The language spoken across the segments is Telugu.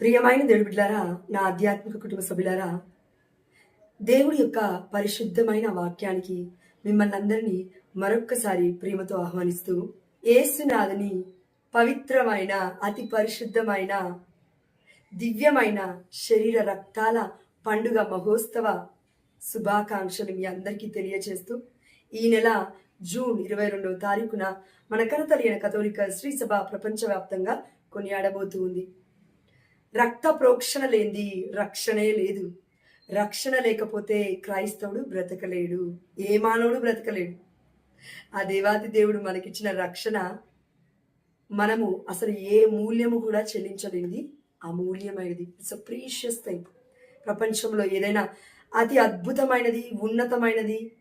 ప్రియమైన దేవుడి బిడ్డారా నా ఆధ్యాత్మిక కుటుంబ సభ్యులారా దేవుడి యొక్క పరిశుద్ధమైన వాక్యానికి మిమ్మల్ని అందరినీ మరొక్కసారి ప్రేమతో ఆహ్వానిస్తూ ఏసునాథని పవిత్రమైన అతి పరిశుద్ధమైన దివ్యమైన శరీర రక్తాల పండుగ మహోత్సవ శుభాకాంక్షలు మీ అందరికీ తెలియచేస్తూ ఈ నెల జూన్ ఇరవై రెండవ తారీఖున మన కనతలియన కథోలిక శ్రీ సభ ప్రపంచవ్యాప్తంగా కొనియాడబోతూ ఉంది. రక్త ప్రోక్షణ లేనిది రక్షణే లేదు. రక్షణ లేకపోతే క్రైస్తవుడు బ్రతకలేడు. ఏ మానవుడు బ్రతకలేడు? ఆ దేవాది దేవుడు మనకిచ్చిన రక్షణ మనము అసలు ఏ మూల్యము కూడా చెల్లించలేనిది అమూల్యమైనది. ఇట్స్ అ ప్రీషియస్ థింగ్ ప్రపంచంలో ఏదైనా అతి అద్భుతమైనది ఉన్నతమైనది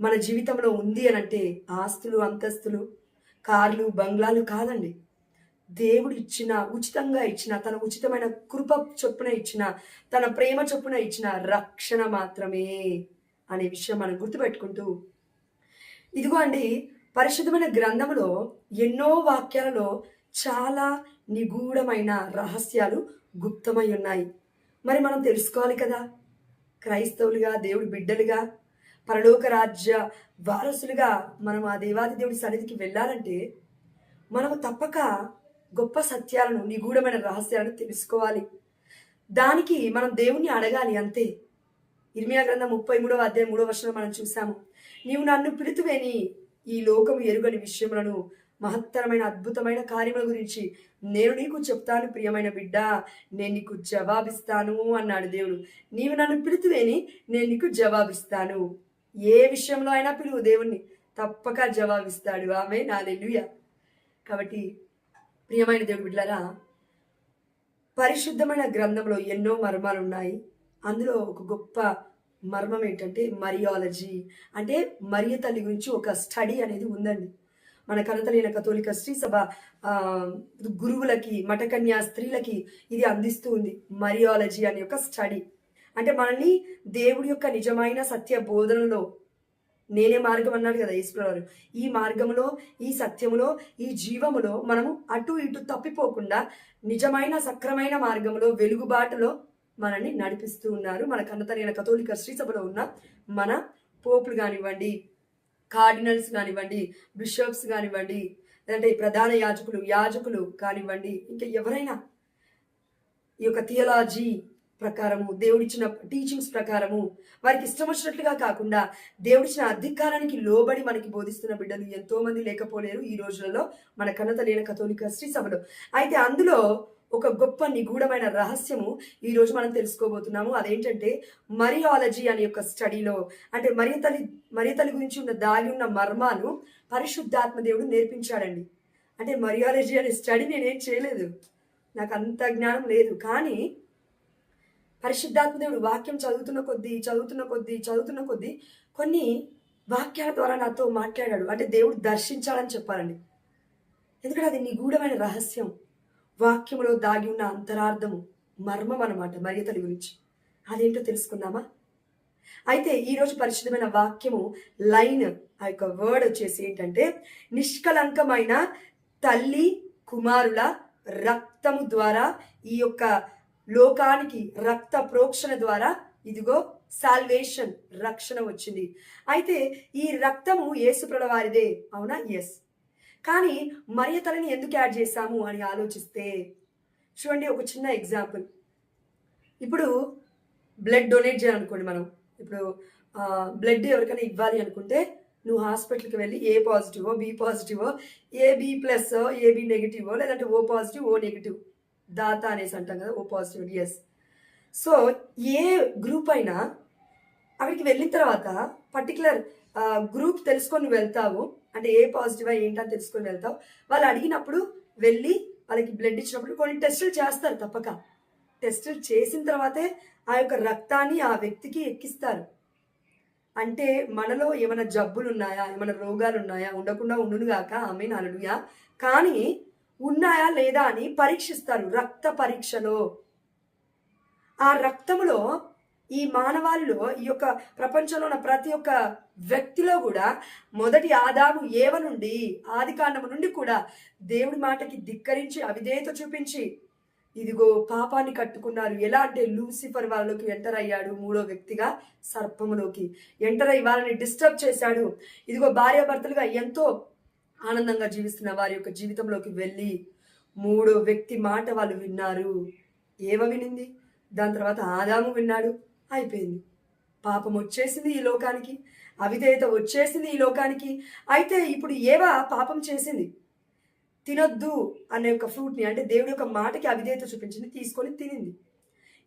మన జీవితంలో ఉంది అని అంటే ఆస్తులు అంతస్తులు కార్లు బంగ్లాలు కాదండి. దేవుడు ఇచ్చిన ఉచితంగా ఇచ్చిన తన ఉచితమైన కృప చొప్పున ఇచ్చిన తన ప్రేమ చొప్పున ఇచ్చిన రక్షణ మాత్రమే అనే విషయం మనం గుర్తుపెట్టుకుంటూ ఇదిగో అండి పరిశుద్ధమైన గ్రంథంలో ఎన్నో వాక్యాలలో చాలా నిగూఢమైన రహస్యాలు గుప్తమై ఉన్నాయి. మరి మనం తెలుసుకోవాలి కదా క్రైస్తవులుగా దేవుడి బిడ్డలుగా పరలోక రాజ్య వారసులుగా మనం ఆ దేవాది దేవుడి సన్నిధికి వెళ్ళాలంటే మనము తప్పక గొప్ప సత్యాలను నిగూఢమైన రహస్యాలను తెలుసుకోవాలి. దానికి మనం దేవుణ్ణి అడగాలి అంతే. ఇర్మియా గ్రంథం ముప్పై మూడవ అధ్యాయం మూడవ వర్షంలో మనం చూసాము నీవు నన్ను పిలుతువేని ఈ లోకము ఎరుగని విషయములను మహత్తరమైన అద్భుతమైన కార్యముల గురించి నేను నీకు చెప్తాను ప్రియమైన బిడ్డ. నేను నీకు జవాబిస్తాను అన్నాడు దేవుడు. నీవు నన్ను పిలుతువేని నేను నీకు జవాబిస్తాను. ఏ విషయంలో అయినా పిలువు దేవుణ్ణి. తప్పక జవాబిస్తాడు. ఆమె నా కాబట్టి ప్రియమైన దేవుడు బిడ్డలారా పరిశుద్ధమైన గ్రంథంలో ఎన్నో మర్మాలు ఉన్నాయి అందులో ఒక గొప్ప మర్మం ఏంటంటే మరియాలజీ. అంటే మరియ తల్లి గురించి ఒక స్టడీ అనేది ఉందండి. మన కనతలైన కథోలిక శ్రీ సభ గురువులకి మఠకన్యా స్త్రీలకి ఇది అందిస్తూ ఉంది. మరియాలజీ అనే ఒక స్టడీ. అంటే మనల్ని దేవుడి యొక్క నిజమైన సత్య బోధనలో నేనే మార్గం అన్నాడు కదా ఈశ్వరవారు ఈ మార్గములో ఈ సత్యములో ఈ జీవములో మనము అటు ఇటు తప్పిపోకుండా నిజమైన సక్రమైన మార్గంలో వెలుగుబాటులో మనల్ని నడిపిస్తూ ఉన్నారు. మన కన్నతరైన కథోలిక శ్రీసభలో ఉన్న మన పోపులు కానివ్వండి కార్డినల్స్ కానివ్వండి బిషప్స్ కానివ్వండి లేదంటే ప్రధాన యాజకులు యాజకులు కానివ్వండి ఇంకా ఎవరైనా ఈ యొక్క థియలాజీ ప్రకారము దేవుడిచ్చిన టీచింగ్స్ ప్రకారము. వారికి ఇష్టం వచ్చినట్లుగా కాకుండా దేవుడిచ్చిన అధికారానికి లోబడి మనకి బోధిస్తున్న బిడ్డలు ఎంతో మంది లేకపోలేరు ఈ రోజులలో మన కన్నత లేన కథోలిక శ్రీ సభలో. అయితే అందులో ఒక గొప్ప నిగూఢమైన రహస్యము ఈ రోజు మనం తెలుసుకోబోతున్నాము. అదేంటంటే మరియాలజీ అనే యొక్క స్టడీలో అంటే మరియ తల్లి మరియ తల్లి గురించి ఉన్న దాగి ఉన్న మర్మాలు పరిశుద్ధాత్మ దేవుడు నేర్పించాడండి. అంటే మరియాలజీ అనే స్టడీ నేనేం చేయలేదు. నాకు అంత జ్ఞానం లేదు. కానీ పరిశుద్ధాత్మదేవుడు వాక్యం చదువుతున్న కొద్దీ చదువుతున్న కొద్దీ చదువుతున్న కొద్దీ కొన్ని వాక్యాల ద్వారా నాతో మాట్లాడాడు. అంటే దేవుడు దర్శించాలని చెప్పాలండి. ఎందుకంటే అది నిగూఢమైన రహస్యం. వాక్యంలో దాగి ఉన్న అంతరార్థము మర్మం అనమాట మర్యాదల గురించి. అదేంటో తెలుసుకుందామా? అయితే ఈరోజు పరిశుద్ధమైన వాక్యము లైన్ ఆ యొక్క వర్డ్ వచ్చేసి ఏంటంటే నిష్కలంకమైన తల్లి కుమారుల రక్తము ద్వారా ఈ యొక్క లోకానికి రక్త ప్రోక్షణ ద్వారా ఇదిగో సాల్వేషన్ రక్షణ వచ్చింది. అయితే ఈ రక్తము యేసుప్రల వారిదే అవునా? ఎస్ కానీ మరియ తలని ఎందుకు యాడ్ చేశాము అని ఆలోచిస్తే చూడండి ఒక చిన్న ఎగ్జాంపుల్ ఇప్పుడు బ్లడ్ డొనేట్ చేయాలనుకోండి మనం. ఇప్పుడు బ్లడ్ ఎవరికైనా ఇవ్వాలి అనుకుంటే నువ్వు హాస్పిటల్కి వెళ్ళి ఏ పాజిటివో బి పాజిటివో ఏ బి ప్లస్ ఏబి నెగిటివో లేదంటే ఓ పాజిటివ్ ఓ నెగిటివ్ దాత అనేసి అంటాం కదా O positive yes so A group అయినా అక్కడికి వెళ్ళిన తర్వాత పర్టికులర్ గ్రూప్ తెలుసుకొని వెళ్తావు అంటే ఏ పాజిటివ్ ఏంటని తెలుసుకొని వెళ్తావు వాళ్ళు అడిగినప్పుడు వెళ్ళి వాళ్ళకి బ్లడ్ ఇచ్చినప్పుడు కొన్ని టెస్టులు చేస్తారు తప్పక. టెస్టులు చేసిన తర్వాతే ఆ యొక్క రక్తాన్ని ఆ వ్యక్తికి ఎక్కిస్తారు. అంటే మనలో ఏమైనా జబ్బులు ఉన్నాయా ఏమైనా రోగాలు ఉన్నాయా ఉండకుండా ఉండునుగాక ఆమె నలుడుయా కానీ ఉన్నాయా లేదా అని పరీక్షిస్తారు రక్త పరీక్షలో. ఆ రక్తములో ఈ మానవాళిలో ఈ యొక్క ప్రపంచంలో ఉన్న ప్రతి ఒక్క వ్యక్తిలో కూడా మొదటి ఆదాము ఏవ నుండి ఆది కాండము నుండి కూడా దేవుడి మాటకి ధిక్కరించి అవిధేయత చూపించి ఇదిగో పాపాన్ని కట్టుకున్నారు. ఎలా అంటే లూసిఫర్ వాళ్ళలోకి ఎంటర్ అయ్యాడు మూడో వ్యక్తిగా సర్పములోకి. ఎంటర్ అయ్యి వాళ్ళని డిస్టర్బ్ చేశాడు. ఇదిగో భార్యాభర్తలుగా ఎంతో ఆనందంగా జీవిస్తున్న వారి యొక్క జీవితంలోకి వెళ్ళి మూడో వ్యక్తి మాట వాళ్ళు విన్నారు. ఏవ వినింది? దాని తర్వాత ఆదాము విన్నాడు. అయిపోయింది. పాపం వచ్చేసింది ఈ లోకానికి. అవిధేయత వచ్చేసింది ఈ లోకానికి. అయితే ఇప్పుడు ఏవా పాపం చేసింది? తినొద్దు అనే ఒక ఫ్రూట్ని అంటే దేవుడి యొక్క మాటకి అవిధేయత చూపించింది తీసుకొని తినింది.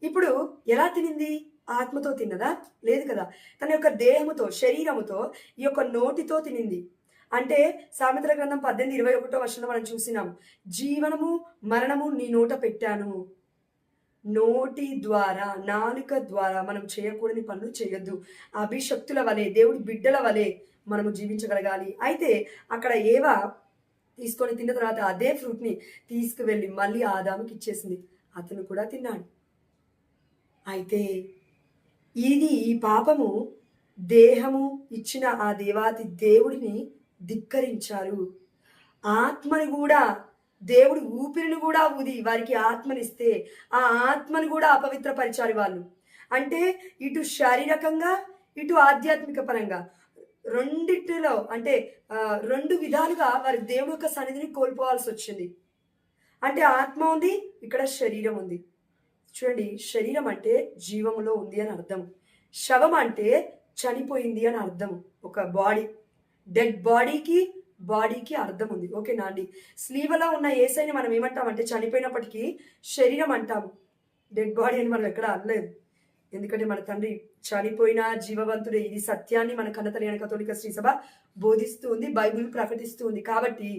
ఇప్పుడు ఎలా తినింది? ఆత్మతో తిన్నదా? లేదు కదా. తన యొక్క దేహముతో శరీరముతో ఈ యొక్క నోటితో తినింది. అంటే సామెతల గ్రంథం పద్దెనిమిది ఇరవై ఒకటో వర్షంలో మనం చూసినాం. జీవనము మరణము నీ నోట పెట్టాను. నోటి ద్వారా నాలుక ద్వారా మనం చేయకూడని పనులు చేయొద్దు. అభిషక్తుల వలె దేవుడి బిడ్డల వలె మనము జీవించగలగాలి. అయితే అక్కడ ఏవా తీసుకొని తిన్న తర్వాత అదే ఫ్రూట్ని తీసుకువెళ్ళి మళ్ళీ ఆదాముకి ఇచ్చేసింది. అతను కూడా తిన్నాడు. అయితే ఇది ఈ పాపము దేహము ఇచ్చిన ఆ దేవాతి దేవుడిని ధిక్కరించారు. ఆత్మని కూడా దేవుడు ఊపిరిని కూడా ఊది వారికి ఆత్మనిస్తే ఆ ఆత్మని కూడా అపవిత్రపరిచారు వాళ్ళు. అంటే ఇటు శారీరకంగా ఇటు ఆధ్యాత్మిక పరంగా. రెండిటిలో అంటే రెండు విధాలుగా వారి దేవుడి యొక్క సన్నిధిని కోల్పోవాల్సి వచ్చింది. అంటే ఆత్మ ఉంది ఇక్కడ శరీరం ఉంది. చూడండి శరీరం అంటే జీవములో ఉంది అని అర్థం. శవం అంటే చనిపోయింది అని అర్థం. ఒక బాడీ. డెడ్ బాడీకి బాడీకి అర్థం ఉంది. ఓకేనా అండి స్లీవలో ఉన్న ఏసైని మనం ఏమంటామంటే చనిపోయినప్పటికీ శరీరం అంటాము. డెడ్ బాడీ అని మనం ఎక్కడ అనలేదు ఎందుకంటే మన తండ్రి చనిపోయిన జీవవంతుడే. ఇది సత్యాన్ని మన కన్నతలేని కథోలిక శ్రీసభ బోధిస్తూ ఉంది బైబిల్ ప్రకటిస్తూ ఉంది. కాబట్టి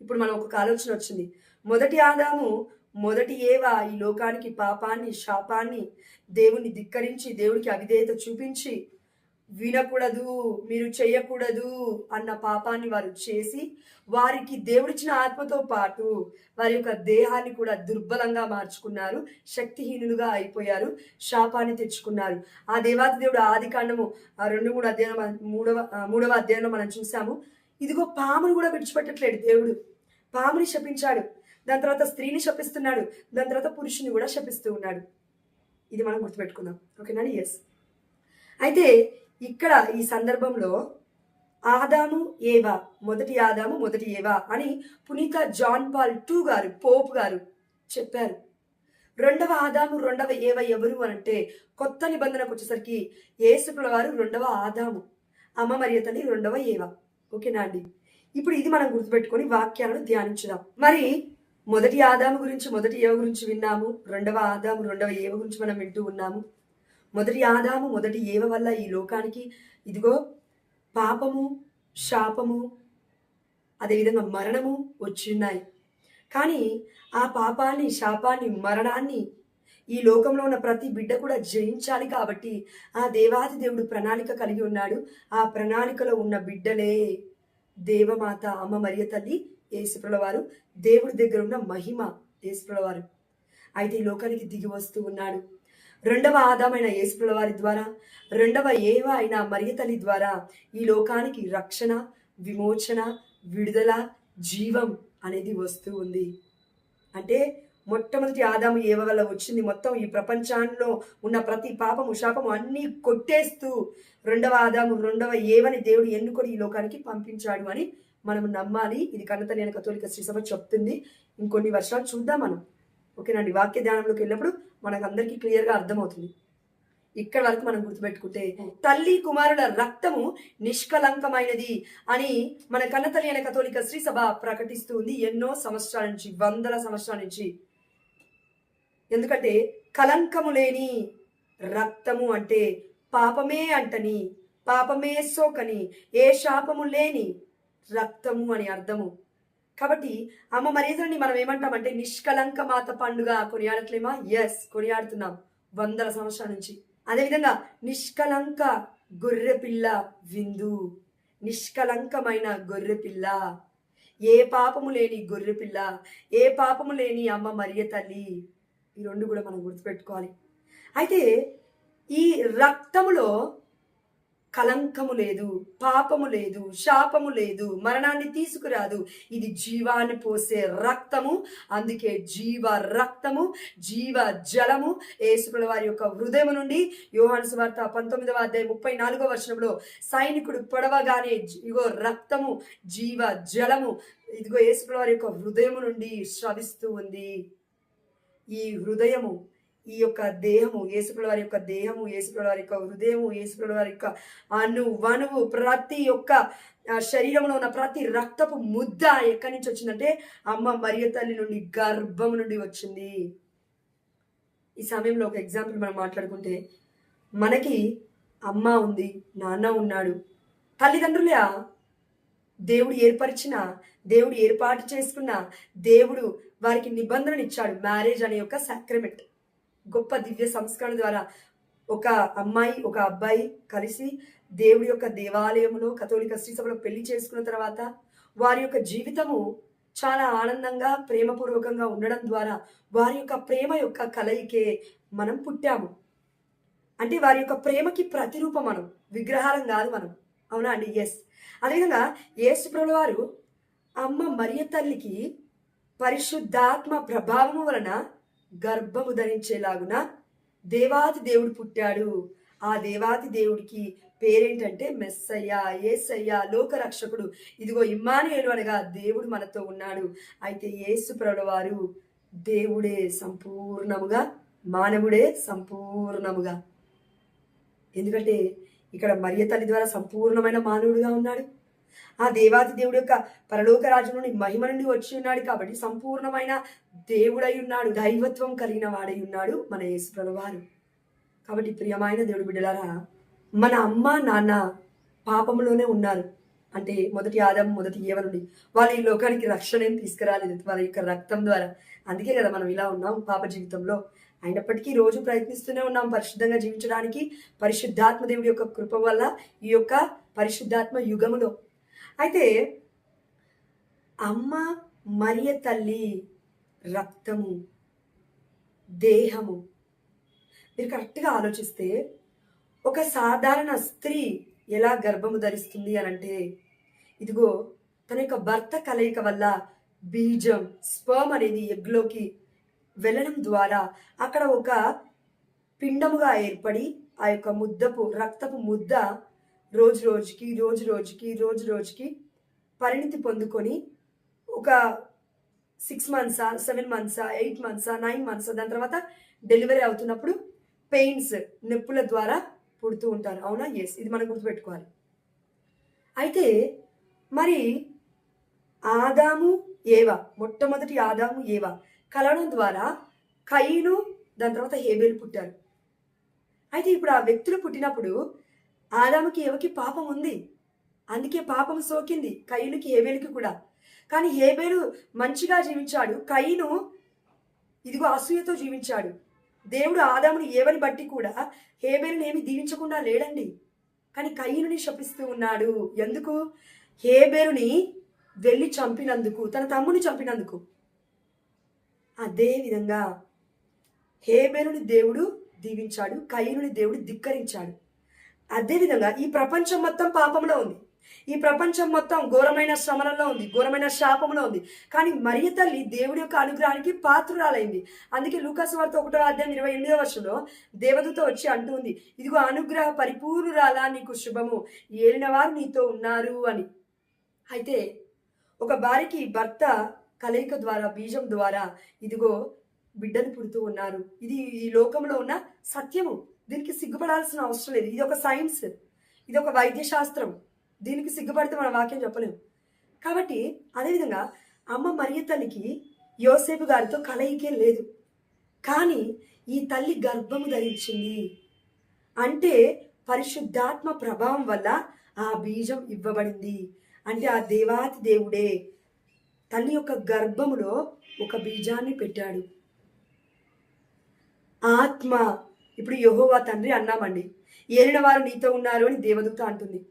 ఇప్పుడు మనం ఒక ఆలోచన వచ్చింది. మొదటి ఆదాము మొదటి ఏవా ఈ లోకానికి పాపాన్ని శాపాన్ని దేవుని ధిక్కరించి దేవుడికి అవిధేయత చూపించి వినకూడదు మీరు చేయకూడదు అన్న పాపాన్ని వారు చేసి వారికి దేవుడిచ్చిన ఆత్మతో పాటు వారి యొక్క దేహాన్ని కూడా దుర్బలంగా మార్చుకున్నారు శక్తిహీనులుగా అయిపోయారు శాపాన్ని తెచ్చుకున్నారు. ఆ దేవాది దేవుడు ఆది కాండము ఆ రెండు మూడు అధ్యాయం మూడవ మూడవ అధ్యాయంలో మనం చూసాము. ఇదిగో పామును కూడా విడిచిపెట్టట్లేడు దేవుడు. పాముని శపించాడు. దాని తర్వాత స్త్రీని శపిస్తున్నాడు. దాని తర్వాత పురుషుని కూడా శపిస్తూ ఉన్నాడు. ఇది మనం గుర్తుపెట్టుకుందాం. ఓకేనా? ఎస్ అయితే ఇక్కడ ఈ సందర్భంలో ఆదాము ఏవా మొదటి ఆదాము మొదటి ఏవా అని పునీత జాన్ పాల్ టూ గారు పోప్ గారు చెప్పారు. రెండవ ఆదాము రెండవ ఏవ ఎవరు అనంటే కొత్త నిబంధనకు వచ్చేసరికి ఏసుకుల వారు రెండవ ఆదాము అమ్మ మరియు తల్లి రెండవ ఏవ. ఓకేనా అండి? ఇప్పుడు ఇది మనం గుర్తుపెట్టుకొని వాక్యాలను ధ్యానించుదాం. మరి మొదటి ఆదాము గురించి మొదటి ఏవ గురించి విన్నాము రెండవ ఆదాము రెండవ ఏవ గురించి మనం వింటూ ఉన్నాము. మొదటి ఆదాము మొదటి ఏవ వల్ల ఈ లోకానికి ఇదిగో పాపము శాపము అదేవిధంగా మరణము వచ్చిన్నాయి కానీ ఆ పాపాన్ని శాపాన్ని మరణాన్ని ఈ లోకంలో ఉన్న ప్రతి బిడ్డ కూడా జయించాలి కాబట్టి ఆ దేవాది దేవుడు ప్రణాళిక కలిగి ఉన్నాడు. ఆ ప్రణాళికలో ఉన్న బిడ్డలే దేవమాత అమ్మ మరియ తల్లి యేసుప్రల వారు దేవుడి దగ్గర ఉన్న మహిమ యేసుప్రల వారు అయితే ఈ లోకానికి దిగి వస్తూ ఉన్నాడు. రెండవ ఆదామైన యేసుల వారి ద్వారా రెండవ ఏవ అయిన మరియ ద్వారా ఈ లోకానికి రక్షణ విమోచన విడుదల జీవం అనేది వస్తూ ఉంది. అంటే మొట్టమొదటి ఆదాము ఏవ వల్ల వచ్చింది? మొత్తం ఈ ప్రపంచంలో ఉన్న ప్రతి పాపము శాపము అన్నీ కొట్టేస్తూ రెండవ ఆదాము రెండవ ఏవని దేవుడు ఎన్నుకొని ఈ లోకానికి పంపించాడు అని మనం నమ్మాలి. ఇది కన్నతల్లి కథోలిక శ్రీసభ చెప్తుంది. ఇంకొన్ని వర్షాలు చూద్దాం మనం. ఓకేనండి. వాక్య ధ్యానంలోకి వెళ్ళినప్పుడు మనకు అందరికీ క్లియర్గా అర్థమవుతుంది. ఇక్కడ వరకు మనం గుర్తుపెట్టుకుంటే తల్లి కుమారుల రక్తము నిష్కలంకమైనది అని మన కన్నతల్లి అనే కథోలిక శ్రీ సభ ప్రకటిస్తుంది ఎన్నో సంవత్సరాల నుంచి వందల సంవత్సరాల నుంచి. ఎందుకంటే కలంకము లేని రక్తము అంటే పాపమే అంటని పాపమే సోకని ఏ శాపము లేని రక్తము అని అర్థము. కాబట్టి అమ్మ మరీదని మనం ఏమంటామంటే నిష్కలంక మాత పండుగ కొనియాడట్లేమా? ఎస్ కొనియాడుతున్నాం వందల సంవత్సరాల నుంచి. అదేవిధంగా నిష్కలంక గొర్రెపిల్ల విందు. నిష్కలంకమైన గొర్రెపిల్ల. ఏ పాపము లేని గొర్రెపిల్ల ఏ పాపము లేని అమ్మ మరియ తల్లి. ఈ రెండు కూడా మనం గుర్తుపెట్టుకోవాలి. అయితే ఈ రక్తములో కలంకము లేదు పాపము లేదు శాపము లేదు మరణాన్ని తీసుకురాదు. ఇది జీవాన్ని పోసే రక్తము. అందుకే జీవ రక్తము జీవ జలము. ఏసుకుల వారి యొక్క హృదయం నుండి యోహాను సువార్త పంతొమ్మిదవ అధ్యాయం ముప్పై నాలుగో వర్షంలో సైనికుడు పొడవగానే ఇగో రక్తము జీవ జలము. ఇదిగో ఏసుకుల వారి యొక్క హృదయం నుండి స్రవిస్తూ ఉంది. ఈ హృదయము ఈ యొక్క దేహము యేసుకుల వారి యొక్క దేహము యేసుకుల వారి యొక్క హృదయము యేసుకుల వారి యొక్క అను వణువు ప్రతి ఒక్క శరీరంలో ఉన్న ప్రతి రక్తపు ముద్ద ఎక్కడి నుంచి వచ్చిందంటే అమ్మ మరియ తల్లి నుండి గర్భం నుండి వచ్చింది. ఈ సమయంలో ఒక ఎగ్జాంపుల్ మనం మాట్లాడుకుంటే మనకి అమ్మ ఉంది నాన్న ఉన్నాడు. తల్లిదండ్రులే దేవుడు ఏర్పరిచిన దేవుడు ఏర్పాటు చేసుకున్న దేవుడు వారికి నిబంధనలు ఇచ్చాడు మ్యారేజ్ అనే యొక్క సాక్రమెంట్ గొప్ప దివ్య సంస్కరణ ద్వారా ఒక అమ్మాయి ఒక అబ్బాయి కలిసి దేవుడి యొక్క దేవాలయంలో కథోలిక శ్రీసభలో పెళ్ళి చేసుకున్న తర్వాత వారి యొక్క జీవితము చాలా ఆనందంగా ప్రేమపూర్వకంగా ఉండడం ద్వారా వారి యొక్క ప్రేమ యొక్క కలయికే మనం పుట్టాము. అంటే వారి యొక్క ప్రేమకి ప్రతిరూపం మనం విగ్రహాలం కాదు మనం. అవునా అండి? ఎస్ అదేవిధంగా యేసుప్రభుల వారు అమ్మ మరియ తల్లికి పరిశుద్ధాత్మ ప్రభావము వలన గర్భము ధరించేలాగున దేవాది దేవుడు పుట్టాడు. ఆ దేవాది దేవుడికి పేరేంటంటే మెస్సయ్య ఏసయ్య లోకరక్షకుడు. ఇదిగో ఇమ్మానుయేలు అనగా దేవుడు మనతో ఉన్నాడు. అయితే యేసు ప్రభుల వారు దేవుడే సంపూర్ణముగా మానవుడే సంపూర్ణముగా. ఎందుకంటే ఇక్కడ మరియ తల్లి ద్వారా సంపూర్ణమైన మానవుడిగా ఉన్నాడు. ఆ దేవాది దేవుడు యొక్క పరలోక రాజ్యంలోని నుండి మహిమ నుండి వచ్చి ఉన్నాడు కాబట్టి సంపూర్ణమైన దేవుడై ఉన్నాడు దైవత్వం కలిగిన వాడై ఉన్నాడు మన యేసుప్రభు వారు కాబట్టి ప్రియమైన దేవుడి బిడ్డలారా మన అమ్మ నాన్న పాపంలోనే ఉన్నారు. అంటే మొదటి ఆదం మొదటి ఏవ నుండి వాళ్ళ ఈ లోకానికి రక్షణ ఏం తీసుకురాలేదు వాళ్ళ యొక్క రక్తం ద్వారా. అందుకే కదా మనం ఇలా ఉన్నాం పాప జీవితంలో. అయినప్పటికీ రోజు ప్రయత్నిస్తూనే ఉన్నాం పరిశుద్ధంగా జీవించడానికి. పరిశుద్ధాత్మ దేవుడి యొక్క కృప వల్ల ఈ యొక్క పరిశుద్ధాత్మ యుగములో అయితే అమ్మ మరియ తల్లి రక్తము దేహము. మీరు కరెక్ట్గా ఆలోచిస్తే ఒక సాధారణ స్త్రీ ఎలా గర్భము ధరిస్తుంది అని అంటే ఇదిగో తన యొక్క భర్త కలయిక వల్ల బీజం స్పర్మ్ అనేది ఎగ్లోకి వెళ్ళడం ద్వారా అక్కడ ఒక పిండముగా ఏర్పడి ఆ యొక్క ముద్దపు రక్తపు ముద్ద రోజు రోజుకి రోజు రోజుకి రోజు రోజుకి పరిణితి పొందుకొని ఒక సిక్స్ మంత్సా సెవెన్ మంత్సా ఎయిట్ మంత్సా నైన్ మంత్సా దాని తర్వాత డెలివరీ అవుతున్నప్పుడు పెయిన్స్ నొప్పుల ద్వారా పుడుతూ ఉంటారు. అవునా? ఎస్ ఇది మనం గుర్తుపెట్టుకోవాలి. అయితే మరి ఆదాము ఏవా? మొట్టమొదటి ఆదాము ఏవా? కలవడం ద్వారా కయ్యను దాని తర్వాత హేబేలు పుట్టారు. అయితే ఇప్పుడు ఆ వ్యక్తులు పుట్టినప్పుడు ఆదాముకి ఏవకి పాపం ఉంది? అందుకే పాపం సోకింది కయ్యులకి ఏబేలుకి కూడా. కానీ ఏబేలు మంచిగా జీవించాడు. కయ్యను ఇదిగో అసూయతో జీవించాడు. దేవుడు ఆదాముని ఏవని బట్టి కూడా హేబేలుని ఏమి దీవించకుండా లేడండి. కానీ కయ్యనుని శపిస్తూ ఉన్నాడు. ఎందుకు? హేబేలుని వెళ్ళి చంపినందుకు తన తమ్ముని చంపినందుకు. అదే విధంగా హేబేలుని దేవుడు దీవించాడు కయ్యనుని దేవుడు ధిక్కరించాడు. అదేవిధంగా ఈ ప్రపంచం మొత్తం పాపంలో ఉంది. ఈ ప్రపంచం మొత్తం ఘోరమైన శ్రమలలో ఉంది ఘోరమైన శాపంలో ఉంది. కానీ మరియ తల్లి దేవుడి యొక్క అనుగ్రహానికి పాత్రురాలైంది. అందుకే లూకాసు వార్త ఒకటో అధ్యాయం ఇరవై ఎనిమిదో వర్షంలో దేవదూత వచ్చి అంటుంది ఇదిగో అనుగ్రహ పరిపూర్ణురాలా నీకు శుభము. ఏలినవారు నీతో ఉన్నారు అని. అయితే ఒక భార్యకి భర్త కలయిక ద్వారా బీజం ద్వారా ఇదిగో బిడ్డను పుడుతూ ఉన్నారు. ఇది ఈ లోకంలో ఉన్న సత్యము. దీనికి సిగ్గుపడాల్సిన అవసరం లేదు. ఇది ఒక సైన్స్ ఇది ఒక వైద్య శాస్త్రం దీనికి సిగ్గుపడితే మన వాక్యం చెప్పలేము కాబట్టి అదేవిధంగా అమ్మ మరియ తల్లికి యోసేపు గారితో కలయికే లేదు. కానీ ఈ తల్లి గర్భము ధరించింది. అంటే పరిశుద్ధాత్మ ప్రభావం వల్ల ఆ బీజం ఇవ్వబడింది. అంటే ఆ దేవాతి దేవుడే తల్లి యొక్క గర్భములో ఒక బీజాన్ని పెట్టాడు. ఆత్మ ఇప్పుడు యహోవా తండ్రి అన్నామండి. ఏలిన వారు నీతో ఉన్నారు అని దేవదూత అంటుంది.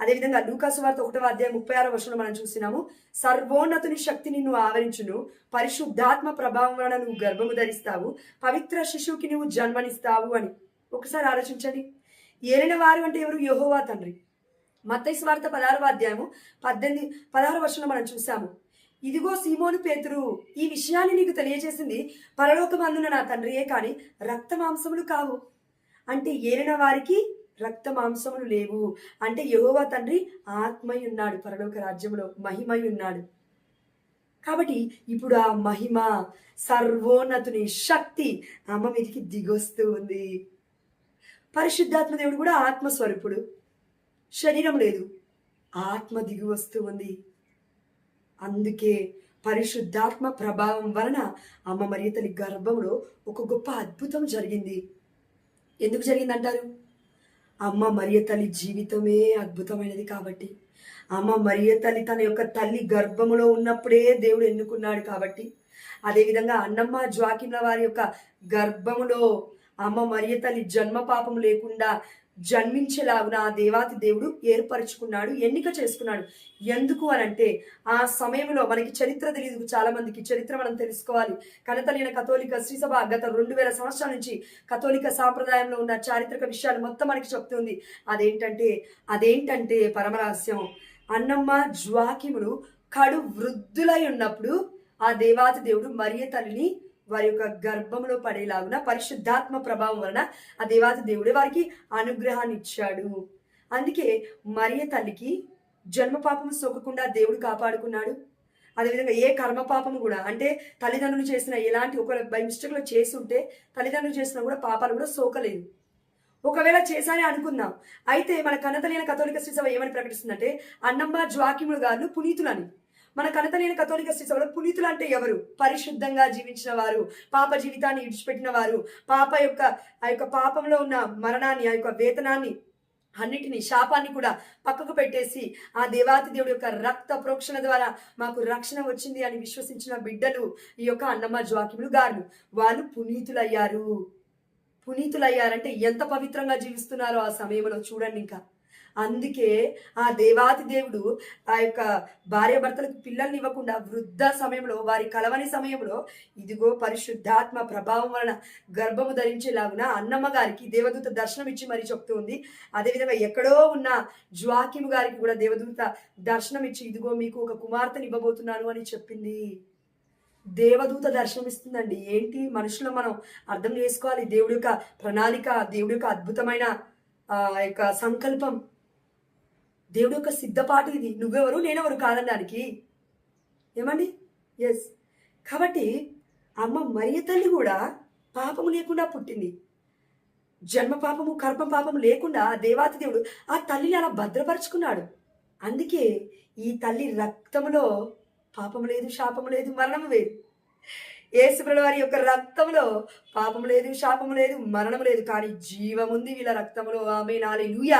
అదేవిధంగా లూకాసు వార్త ఒకటవ అధ్యాయం ముప్పై ఆరో వర్షంలో మనం చూసినాము సర్వోన్నతుని శక్తి నిన్ను ఆవరించును పరిశుద్ధాత్మ ప్రభావం వలన నువ్వు గర్భము ధరిస్తావు పవిత్ర శిశువుకి నువ్వు జన్మనిస్తావు అని. ఒకసారి ఆలోచించండి. ఏలిన వారు అంటే ఎవరు? యహోవా తండ్రి. మత్తైస్ వార్త పదహారవ అధ్యాయము పద్దెనిమిది పదహారు వర్షంలో మనం చూసాము ఇదిగో సీమోను పేతురు ఈ విషయాన్ని నీకు తెలియజేసింది పరలోకమందున నా తండ్రియే కాని రక్త మాంసములు కావు. అంటే ఏలిన వారికి రక్త మాంసములు లేవు. అంటే యహోవా తండ్రి ఆత్మై ఉన్నాడు పరలోక రాజ్యంలో మహిమై ఉన్నాడు కాబట్టి ఇప్పుడు ఆ మహిమ సర్వోన్నతుని శక్తి అమ్మ మీదకి దిగొస్తూ ఉంది. పరిశుద్ధాత్మ దేవుడు కూడా ఆత్మస్వరూపుడు. శరీరం లేదు ఆత్మ దిగి వస్తూ ఉంది. అందుకే పరిశుద్ధాత్మ ప్రభావం వలన అమ్మ మరియ తల్లి గర్భంలో ఒక గొప్ప అద్భుతం జరిగింది. ఎందుకు జరిగిందంటారు? అమ్మ మరియ తల్లి జీవితమే అద్భుతమైనది కాబట్టి. అమ్మ మరియ తల్లి తన యొక్క తల్లి గర్భములో ఉన్నప్పుడే దేవుడు ఎన్నుకున్నాడు కాబట్టి. అదేవిధంగా అన్నమ్మ జ్వాకింల వారి యొక్క గర్భములో అమ్మ మరియ తల్లి జన్మ పాపం లేకుండా జన్మించేలాగున ఆ దేవాతి దేవుడు ఏర్పరచుకున్నాడు ఎన్నిక చేసుకున్నాడు. ఎందుకు అని అంటే ఆ సమయంలో మనకి చరిత్ర తెలియదు చాలా మందికి చరిత్ర మనం తెలుసుకోవాలి. కనతలిన కథోలిక శ్రీసభ గత రెండు వేల సంవత్సరాల నుంచి కథోలిక సాంప్రదాయంలో ఉన్న చారిత్రక విషయాలు మొత్తం మనకి చెప్తుంది. అదేంటంటే అదేంటంటే పరమరహస్యం అన్నమ్మ జ్వాకిముడు కడు వృద్ధులై ఉన్నప్పుడు ఆ దేవాతి దేవుడు మరియ తల్లిని వారి యొక్క గర్భంలో పడేలాగున పరిశుద్ధాత్మ ప్రభావం వలన ఆ దేవాతి దేవుడే వారికి అనుగ్రహాన్ని ఇచ్చాడు. అందుకే మరియ తల్లికి జన్మ పాపం సోకకుండా దేవుడు కాపాడుకున్నాడు. అదేవిధంగా ఏ కర్మ పాపం కూడా అంటే తల్లిదండ్రులు చేసిన ఎలాంటి ఒక బై మిస్టేక్లో చేసి ఉంటే తల్లిదండ్రులు చేసినా కూడా పాపాలు కూడా సోకలేదు. ఒకవేళ చేశానే అనుకుందాం. అయితే మన కన్నతలైన కథోలిక శ్రీసభ ఏమని ప్రకటిస్తుందంటే అన్నమ్మ జ్వాకిముడు గారు పునీతులని. మన కనతలైన కథోలిక శ్రీ సభలో పునీతులు అంటే ఎవరు? పరిశుద్ధంగా జీవించిన వారు పాప జీవితాన్ని ఇడిచిపెట్టిన వారు పాప యొక్క ఆ యొక్క పాపంలో ఉన్న మరణాన్ని ఆ యొక్క వేతనాన్ని అన్నిటిని శాపాన్ని కూడా పక్కకు పెట్టేసి ఆ దేవాతి దేవుడి యొక్క రక్త ప్రోక్షణ ద్వారా మాకు రక్షణ వచ్చింది అని విశ్వసించిన బిడ్డలు ఈ యొక్క అన్నమ్మ జ్వాకిములు గారు. వాళ్ళు పునీతులయ్యారు. పునీతులయ్యారంటే ఎంత పవిత్రంగా జీవిస్తున్నారో ఆ సమయంలో చూడండి ఇంకా. అందుకే ఆ దేవాతి దేవుడు ఆ యొక్క భార్యాభర్తలకు పిల్లల్ని ఇవ్వకుండా వృద్ధ సమయంలో వారి కలవని సమయంలో ఇదిగో పరిశుద్ధాత్మ ప్రభావం వలన గర్భము ధరించేలాగున అన్నమ్మ గారికి దేవదూత దర్శనం ఇచ్చి మరి చెప్తుంది అదేవిధంగా ఎక్కడో ఉన్న జ్వాకిము గారికి కూడా దేవదూత దర్శనం ఇచ్చి ఇదిగో మీకు ఒక కుమార్తెని ఇవ్వబోతున్నాను అని చెప్పింది. దేవదూత దర్శనం ఇస్తుందండి. ఏంటి? మనుషులు మనం అర్థం చేసుకోవాలి. దేవుడి యొక్క ప్రణాళిక దేవుడి యొక్క అద్భుతమైన ఆ యొక్క సంకల్పం. దేవుడు యొక్క సిద్ధపాటు ఇది. నువ్వెవరు నేనెవరు కాదనడానికి. ఏమండి? ఎస్ కాబట్టి అమ్మ మరియ తల్లి కూడా పాపము లేకుండా పుట్టింది. జన్మ పాపము కర్మ పాపము లేకుండా దేవాతి దేవుడు ఆ తల్లిని అలా భద్రపరుచుకున్నాడు. అందుకే ఈ తల్లి రక్తములో పాపము లేదు శాపము లేదు మరణము లేదు. ఏసుప్రభు వారి యొక్క రక్తంలో పాపం లేదు శాపం లేదు మరణం లేదు కానీ జీవముంది వీళ్ళ రక్తంలో ఆమె నాలుయ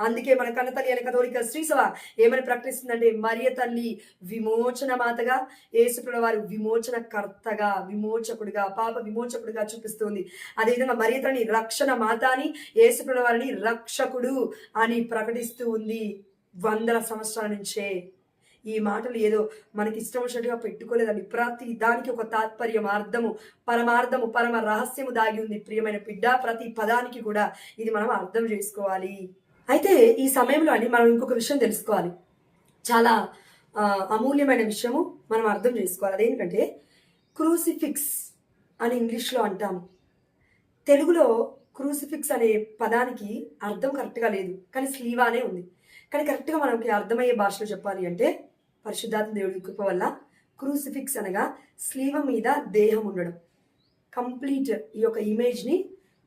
అందుకే మన కన్న తల్లి వెనక తోలిక శ్రీసభ ఏమని ప్రకటిస్తుందంటే మరియ తల్లి విమోచన మాతగా ఏసుప్రభు వారు విమోచన కర్తగా విమోచకుడిగా పాప విమోచకుడిగా చూపిస్తుంది. అదేవిధంగా మరియ తల్లి రక్షణ మాత అని ఏసుప్రభు వారిని రక్షకుడు అని ప్రకటిస్తూ ఉంది వందల సంవత్సరాల నుంచే. ఈ మాటలు ఏదో మనకి ఇష్టం వచ్చినట్టుగా పెట్టుకోలేదండి ప్రతి దానికి ఒక తాత్పర్యం అర్థము పరమార్థము పరమ రహస్యము దాగి ఉంది. ప్రియమైన బిడ్డ ప్రతి పదానికి కూడా ఇది మనం అర్థం చేసుకోవాలి. అయితే ఈ సమయంలో అండి మనం ఇంకొక విషయం తెలుసుకోవాలి. చాలా అమూల్యమైన విషయము మనం అర్థం చేసుకోవాలి. అదేంటంటే క్రూసిఫిక్స్ అని ఇంగ్లీష్లో అంటాము తెలుగులో క్రూసిఫిక్స్ అనే పదానికి అర్థం కరెక్ట్గా లేదు. కానీ స్లీవా అనే ఉంది. కానీ కరెక్ట్గా మనకి అర్థమయ్యే భాషలో చెప్పాలి అంటే పరిశుద్ధాత్మ దేవుడి కృప వల్ల క్రూసిఫిక్స్ అనగా స్లీవ మీద దేహం ఉండడం. కంప్లీట్ ఈ యొక్క ఇమేజ్ని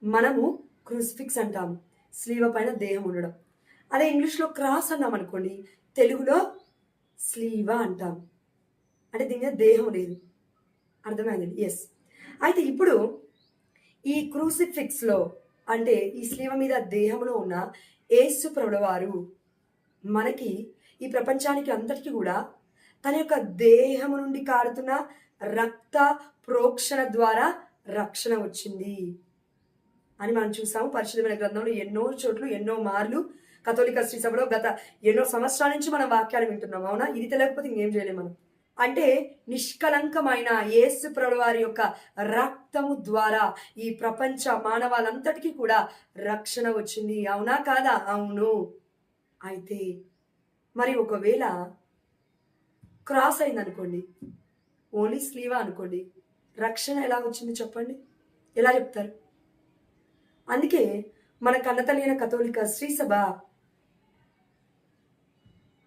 మనము క్రూసిఫిక్స్ అంటాము స్లీవ పైన దేహం ఉండడం. అదే ఇంగ్లీష్లో క్రాస్ అన్నాం అనుకోండి తెలుగులో స్లీవ అంటాం. అంటే దీని మీద దేహం లేదు. అర్థమైందండి ఎస్ అయితే ఇప్పుడు ఈ క్రూసిఫిక్స్లో అంటే ఈ స్లీవ మీద దేహంలో ఉన్న ఏసు ప్రభుడవారు మనకి ఈ ప్రపంచానికి అంతటికీ కూడా తన యొక్క దేహము నుండి కారుతున్న రక్త ప్రోక్షణ ద్వారా రక్షణ వచ్చింది అని మనం చూసాము. పరిశుద్ధమైన గ్రంథంలో ఎన్నో చోట్లు ఎన్నో మార్లు కథోలిక శ్రీసభలో గత ఎన్నో సంవత్సరాల నుంచి మనం వాక్యాలు వింటున్నాం. అవునా? ఇది తెలియకపోతే ఇంకేం చేయలేము మనం. అంటే నిష్కలంకమైన యేసు ప్రభువారి యొక్క రక్తము ద్వారా ఈ ప్రపంచ మానవాలంతటికీ కూడా రక్షణ వచ్చింది. అవునా కాదా? అవును. అయితే మరి ఒకవేళ క్రాస్ అయింది అనుకోండి ఓన్లీ స్లీవా అనుకోండి రక్షణ ఎలా వచ్చింది చెప్పండి? ఎలా చెప్తారు? అందుకే మన కన్నతలైన కథోలిక శ్రీసభ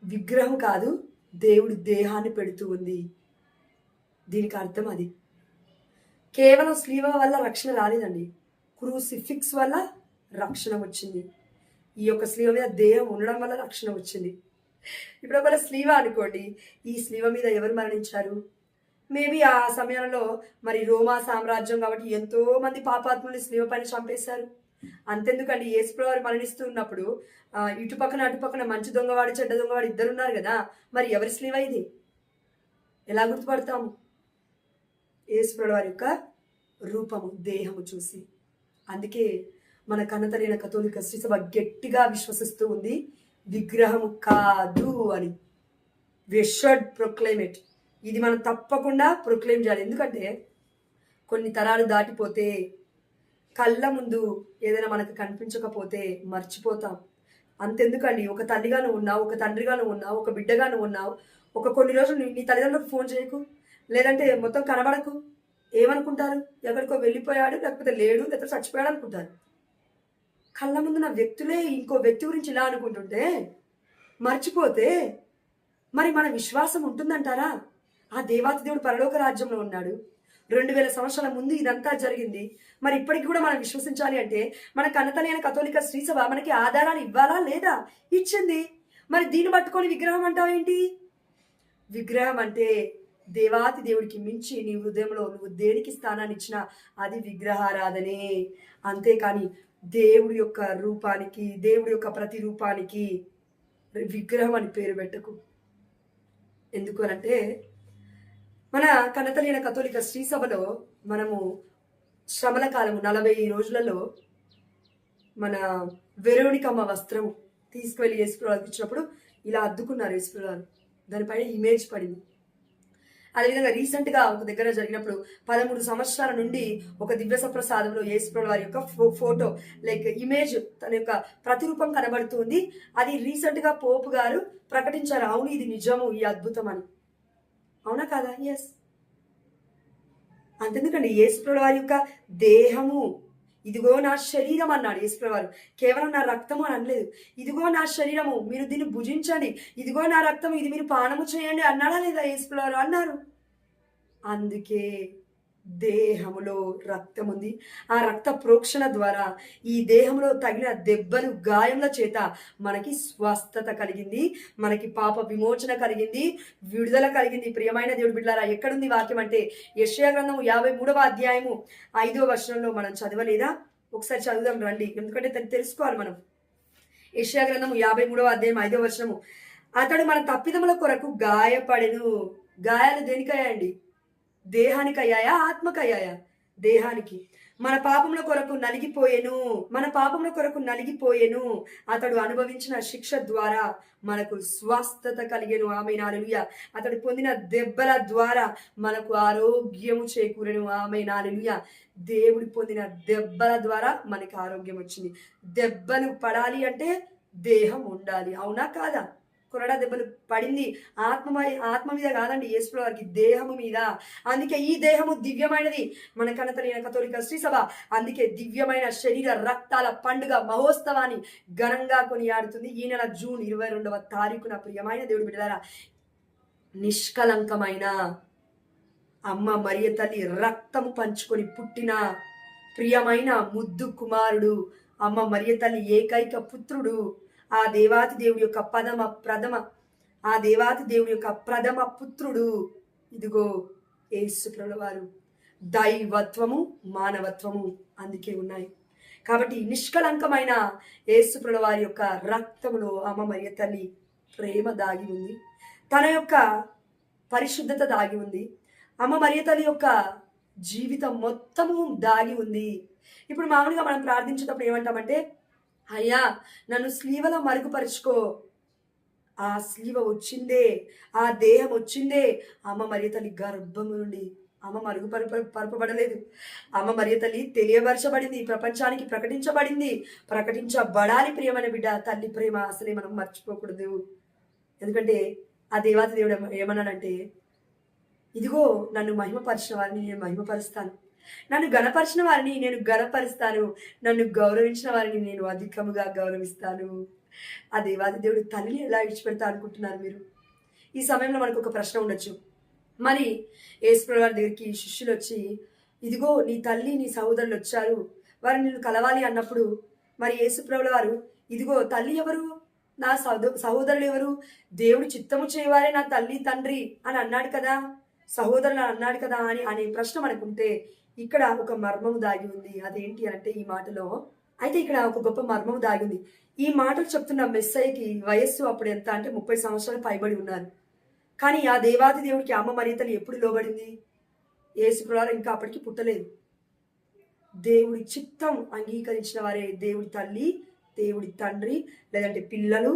విగ్రహం కాదు దేవుడి దేహాన్ని పెడుతూ ఉంది. దీనికి అర్థం అది. కేవలం స్లీవ వల్ల రక్షణ రాలేదండి. క్రూసిఫిక్స్ వల్ల రక్షణ వచ్చింది. ఈ యొక్క స్లీవ మీద దేహం ఉండడం వల్ల రక్షణ వచ్చింది. ఇప్పుడు ఒకవేళ స్లీవ అనుకోండి ఈ స్లీవ మీద ఎవరు మరణించారు? మేబీ ఆ సమయంలో మరి రోమా సామ్రాజ్యం కాబట్టి ఎంతో మంది పాపాత్ముల్ని స్లీవ పైన చంపేశారు. అంతెందుకండి యేసుప్రవారు మరణిస్తూ ఉన్నప్పుడు ఇటుపక్కన అటుపక్కన మంచి దొంగవాడు చెడ్డ దొంగవాడు ఇద్దరు ఉన్నారు కదా మరి ఎవరి స్లీవ ఇది? ఎలా గుర్తుపడతాము? యేసుప్రభు వారి యొక్క రూపము దేహము చూసి. అందుకే మన కన్నతరైన కథోలిక శ్రీసభ గట్టిగా విశ్వసిస్తూ ఉంది. విగ్రహము కాదు అని. విషడ్ ప్రొక్లైమేట్ ఇది మనం తప్పకుండా ప్రొక్లైమ్ చేయాలి. ఎందుకంటే కొన్ని తరాలు దాటిపోతే కళ్ళ ముందు ఏదైనా మనకు కనిపించకపోతే మర్చిపోతాం. అంతెందుకండి? ఒక తల్లిగాను ఉన్నావు ఒక తండ్రిగాను ఉన్నావు ఒక బిడ్డగాను ఉన్నావు ఒక కొన్ని రోజులు నీ తల్లిదండ్రులకు ఫోన్ చేయకు లేదంటే మొత్తం కనబడకు. ఏమనుకుంటారు? ఎక్కడికో వెళ్ళిపోయాడు లేకపోతే లేడు లేకపోతే చచ్చిపోయాడు అనుకుంటారు. కళ్ళ ముందు నా వ్యక్తులే ఇంకో వ్యక్తి గురించి ఇలా అనుకుంటుంటే మర్చిపోతే మరి మన విశ్వాసం ఉంటుందంటారా? ఆ దేవాతి దేవుడు పరలోక రాజ్యంలో ఉన్నాడు. రెండు వేల సంవత్సరాల ముందు ఇదంతా జరిగింది. మరి ఇప్పటికి కూడా మనం విశ్వసించాలి అంటే మన కన్నతలైన కథోలిక శ్రీసభ మనకి ఆధారాలు ఇవ్వాలా లేదా? ఇచ్చింది. మరి దీన్ని పట్టుకొని విగ్రహం అంటావు ఏంటి? విగ్రహం అంటే దేవాతి దేవుడికి మించి నీ హృదయంలో నువ్వు దేనికి స్థానాన్ని ఇచ్చినా అది విగ్రహారాధనే. అంతేకాని దేవుడి యొక్క రూపానికి దేవుడి యొక్క ప్రతి రూపానికి విగ్రహం అని పేరు పెట్టకు. ఎందుకు అంటే మన కనతలీన కథోలిక శ్రీ సభలో మనము శ్రమల కాలము నలభై రోజులలో మన వెరోనికమ్మ వస్త్రము తీసుకువెళ్ళి యేసుప్రభుకి ఇచ్చినప్పుడు ఇలా అద్దుకున్నారు యేసుప్రభు దానిపైన ఇమేజ్ పడింది. అదేవిధంగా రీసెంట్గా ఒక దగ్గర జరిగినప్పుడు పదమూడు సంవత్సరాల నుండి ఒక దివ్య సప్రసాదంలో యేసుప్రభు వారి యొక్క ఫో- ఫోటో లైక్ ఇమేజ్ తన యొక్క ప్రతిరూపం కనబడుతుంది. అది రీసెంట్గా పోపు గారు ప్రకటించారు. అవును ఇది నిజము ఈ అద్భుతం అని. అవునా కాదా? ఎస్ అంతెందుకండి యేసుప్రభు వారి యొక్క దేహము ఇదిగో నా శరీరం అన్నాడు యేసుప్రభు కేవలం నా రక్తము అని అనలేదు. ఇదిగో నా శరీరము మీరు దీన్ని భుజించండి. ఇదిగో నా రక్తం ఇది మీరు పానము చేయండి అన్నాడా లేదా యేసుప్రభు అన్నారు. అందుకే దేహములో రక్తం ఉంది ఆ రక్త ప్రోక్షణ ద్వారా ఈ దేహంలో తగిన దెబ్బలు గాయముల చేత మనకి స్వస్థత కలిగింది. మనకి పాప విమోచన కలిగింది. విడుదల కలిగింది. ప్రియమైన దేవుడు బిడ్డారా ఎక్కడుంది వాక్యం అంటే యశ్యా గ్రంథము యాభై మూడవ అధ్యాయము ఐదవ వర్షంలో మనం చదవలేదా? ఒకసారి చదువుదాం రండి. ఎందుకంటే తెలుసుకోవాలి మనం. యశ్యా గ్రంథము యాభై మూడవ అధ్యాయం ఐదవ వర్షము అతడు మన తప్పిదముల కొరకు గాయపడెను. గాయాలు దేనికయ్యాయండి? దేహానికి అయ్యాయా ఆత్మకు అయ్యాయా దేహానికి. మన పాపముల కొరకు నలిగిపోయేను. మన పాపముల కొరకు నలిగిపోయేను. అతడు అనుభవించిన శిక్ష ద్వారా మనకు స్వస్థత కలిగేను. ఆమె నాలుయ అతడు పొందిన దెబ్బల ద్వారా మనకు ఆరోగ్యము చేకూరను. ఆమె నాలుయ దేవుడు పొందిన దెబ్బల ద్వారా మనకి ఆరోగ్యం వచ్చింది దెబ్బలు పడాలి అంటే దేహం ఉండాలి. అవునా కాదా? కొరడా దెబ్బలు పడింది. ఆత్మ ఆత్మ మీద కాదండి యేసుప్రభు వారికి దేహము మీద. అందుకే ఈ దేహము దివ్యమైనది. మన కనతలైన కథోలిక శ్రీ సభ అందుకే దివ్యమైన శరీర రక్తాల పండుగ మహోత్సవాన్ని ఘనంగా కొనియాడుతుంది. ఈ నెల జూన్ ఇరవై రెండవ తారీఖున ప్రియమైన దేవుడు బిడ్డలారా నిష్కలంకమైన అమ్మ మరియ తల్లి రక్తము పంచుకొని పుట్టిన ప్రియమైన ముద్దు కుమారుడు అమ్మ మరియ తల్లి ఏకైక పుత్రుడు ఆ దేవాతి దేవుడి యొక్క పదమ ప్రథమ ఆ దేవాతి దేవుడి యొక్క ప్రథమ పుత్రుడు ఇదిగో యేసుప్రభుల వారు దైవత్వము మానవత్వము అందుకే ఉన్నాయి. కాబట్టి నిష్కలంకమైన యేసుప్రభుల వారి యొక్క రక్తములో అమ్మ మరియ తల్లి ప్రేమ దాగి ఉంది. తన యొక్క పరిశుద్ధత దాగి ఉంది. అమ్మ మరియ తల్లి యొక్క జీవితం మొత్తము దాగి ఉంది. ఇప్పుడు మామూలుగా మనం ప్రార్థించేటప్పుడు ఏమంటామంటే అయ్యా నన్ను స్లీవలో మరుగుపరుచుకో. ఆ స్లీవ వచ్చిందే ఆ దేహం వచ్చిందే. అమ్మ మరియ తల్లి గర్భము నుండి అమ్మ మరుగుపరప పరపబడలేదు. అమ్మ మరియ తల్లి తెలియపరచబడింది ప్రపంచానికి ప్రకటించబడింది. ప్రకటించబడాలి ప్రియమైన బిడ్డ తల్లి ప్రేమ అసలే మనం మర్చిపోకూడదు. ఎందుకంటే ఆ దేవాత దేవుడు ఏమన్నాడంటే ఇదిగో నన్ను మహిమపరిచిన వారిని నేను మహిమపరుస్తాను. నన్ను గణపరిచిన వారిని నేను గణపరుస్తాను. నన్ను గౌరవించిన వారిని నేను అధికముగా గౌరవిస్తాను. ఆ దేవాది దేవుడు తల్లిని ఎలా విడిచిపెడతా అనుకుంటున్నారు మీరు? ఈ సమయంలో మనకు ఒక ప్రశ్న ఉండొచ్చు. మరి యేసుప్రభు వారి దగ్గరికి శిష్యులు వచ్చి ఇదిగో నీ తల్లి నీ సహోదరులు వచ్చారు. వారు నిన్ను కలవాలి అన్నప్పుడు మరి యేసుప్రభుల వారు ఇదిగో తల్లి ఎవరు? నా సహో సహోదరులు ఎవరు? దేవుడు చిత్తము చేయవారే నా తల్లి తండ్రి అని అన్నాడు కదా. సహోదరులు అన్నాడు కదా అని అనే ప్రశ్న మనకుంటే ఇక్కడ ఒక మర్మము దాగి ఉంది. అదేంటి అంటే ఈ మాటలో అయితే ఇక్కడ ఒక గొప్ప మర్మము దాగి ఉంది. ఈ మాటలు చెప్తున్న మెస్సయ్యకి వయస్సు అప్పుడు ఎంత అంటే ముప్పై సంవత్సరాలు పైబడి ఉన్నారు. కానీ ఆ దేవాది దేవుడికి అమ్మ మరియతలు ఎప్పుడు లోబడింది? ఏసుకురాలు ఇంకా అప్పటికి పుట్టలేదు. దేవుడి చిత్తం అంగీకరించిన వారే దేవుడి తల్లి దేవుడి తండ్రి లేదంటే పిల్లలు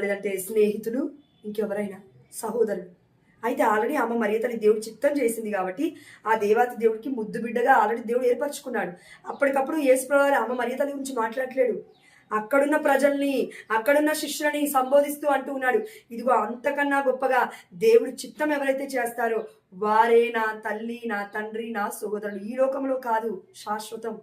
లేదంటే స్నేహితులు ఇంకెవరైనా సహోదరులు. అయితే ఆల్రెడీ అమ్మ మరియతని దేవుడు చిత్తం చేసింది కాబట్టి ఆ దేవాతి దేవుడికి ముద్దు బిడ్డగా ఆల్రెడీ దేవుడు ఏర్పరచుకున్నాడు. అప్పటికప్పుడు యేసు అమ్మ మరియతల గురించి మాట్లాడలేడు అక్కడున్న ప్రజల్ని అక్కడున్న శిష్యులని సంబోధిస్తూ అంటూ ఉన్నాడు. ఇదిగో అంతకన్నా గొప్పగా దేవుడు చిత్తం ఎవరైతే చేస్తారో వారే నా తల్లి నా తండ్రి నా సోదరులు. ఈ లోకంలో కాదు శాశ్వతం.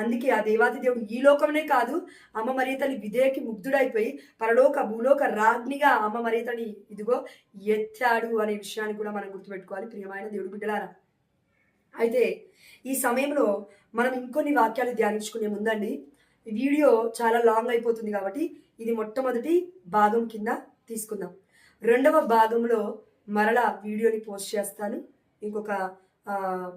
అందుకే ఆ దేవాది దేవుడు ఈ లోకంలో కాదు అమ్మ మరియతని విధేయకి ముగ్ధుడైపోయి పరలోక భూలోక రాజ్నిగా అమ్మ మరియతని ఇదిగో ఎత్తాడు అనే విషయాన్ని కూడా మనం గుర్తుపెట్టుకోవాలి ప్రియమైన దేవుడు బిడ్డలారా. అయితే ఈ సమయంలో మనం ఇంకొన్ని వాక్యాలు ధ్యానించుకునే ముందండి. వీడియో చాలా లాంగ్ అయిపోతుంది కాబట్టి ఇది మొట్టమొదటి భాగం కింద తీసుకుందాం. రెండవ భాగంలో మరలా వీడియోని పోస్ట్ చేస్తాను. ఇంకొక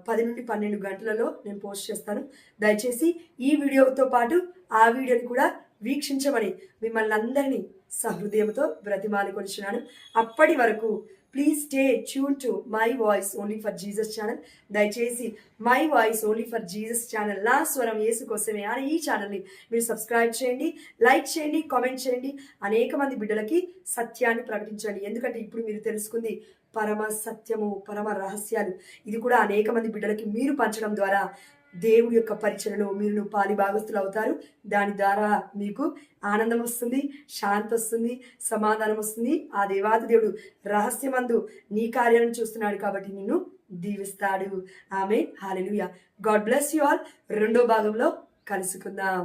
పది నుండి పన్నెండు గంటలలో నేను పోస్ట్ చేస్తాను. దయచేసి ఈ వీడియోతో పాటు ఆ వీడియోని కూడా వీక్షించమని మిమ్మల్ని అందరినీ సహృదయంతో బ్రతిమాలి కొలుచున్నాను అప్పటి వరకు please stay tuned to my voice only for Jesus channel దయచేసి my voice only for Jesus channel నా స్వరం యేసు కోసమే అని ఈ ఛానల్ని మీరు సబ్స్క్రైబ్ చేయండి లైక్ చేయండి కామెంట్ చేయండి. అనేక మంది బిడ్డలకి సత్యాన్ని ప్రకటించండి. ఎందుకంటే ఇప్పుడు మీరు తెలుసుకుంది పరమ సత్యము పరమ రహస్యాలు. ఇది కూడా అనేక మంది బిడ్డలకి మీరు పంచడం ద్వారా దేవుడి యొక్క పరిచయలో మీరు పాలి భాగస్తులు అవుతారు. దాని ద్వారా మీకు ఆనందం వస్తుంది శాంతి వస్తుంది సమాధానం వస్తుంది. ఆ దేవాది దేవుడు రహస్యమందు నీ కార్యాలను చూస్తున్నాడు కాబట్టి నిన్ను దీవిస్తాడు. ఆమె hallelujah God bless you all. రెండో భాగంలో కలుసుకుందాం.